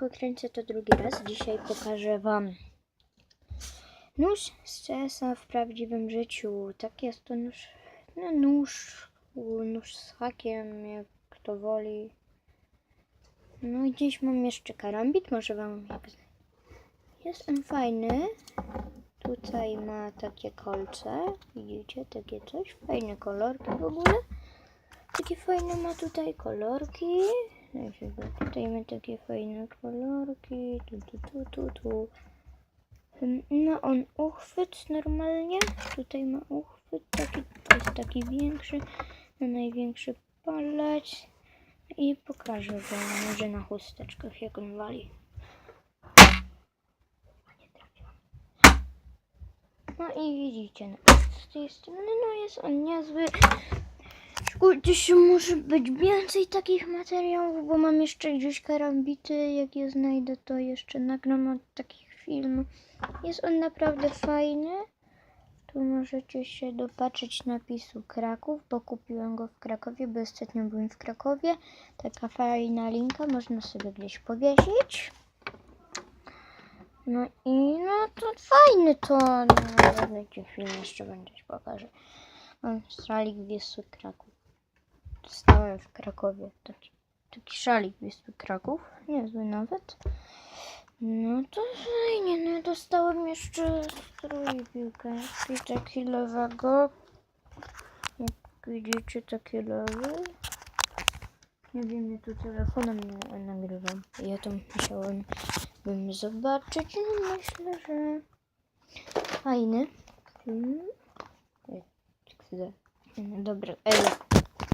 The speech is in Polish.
tylko kręcę to drugi raz. Dzisiaj pokażę Wam nóż z CS-a w prawdziwym życiu. Tak jest to nóż, no nóż, nóż z hakiem, jak kto woli. No i gdzieś mam jeszcze karambit, może Wam jak... Jest on fajny. Tutaj ma takie kolce, widzicie, takie coś, fajne kolorki w ogóle. Takie fajne ma tutaj kolorki. Tutaj ma takie fajne kolorki. Tu, tu, tu, tu, tu. Ma on uchwyt normalnie. Tutaj ma uchwyt taki, to jest taki większy, na największy palec. I pokażę wam może na chusteczkach jak on wali. No i widzicie, no, z tej strony no jest on niezły. Gdzieś może być więcej takich materiałów, bo mam jeszcze gdzieś karambity. Jak je znajdę, to jeszcze nagram od takich filmów. Jest on naprawdę fajny. Tu możecie się dopatrzeć napisu Kraków, bo kupiłem go w Krakowie, bo ostatnio byłem w Krakowie. Taka fajna linka, można sobie gdzieś powiesić. No i no to fajny to. No, będzie film jeszcze będzie pokażę. Mam szalik Wisły Kraków. Dostałem w Krakowie taki, taki szalik Wisły Kraków. Niezły nawet. No to fajnie, no dostałem jeszcze strój piłkarski, taki lewego. Jak widzicie, taki lewy. Nie wiem, ja tu telefonem nagrywam. Ja to musiałem bym zobaczyć. No myślę, że fajny. Hmm. Dobra, ej.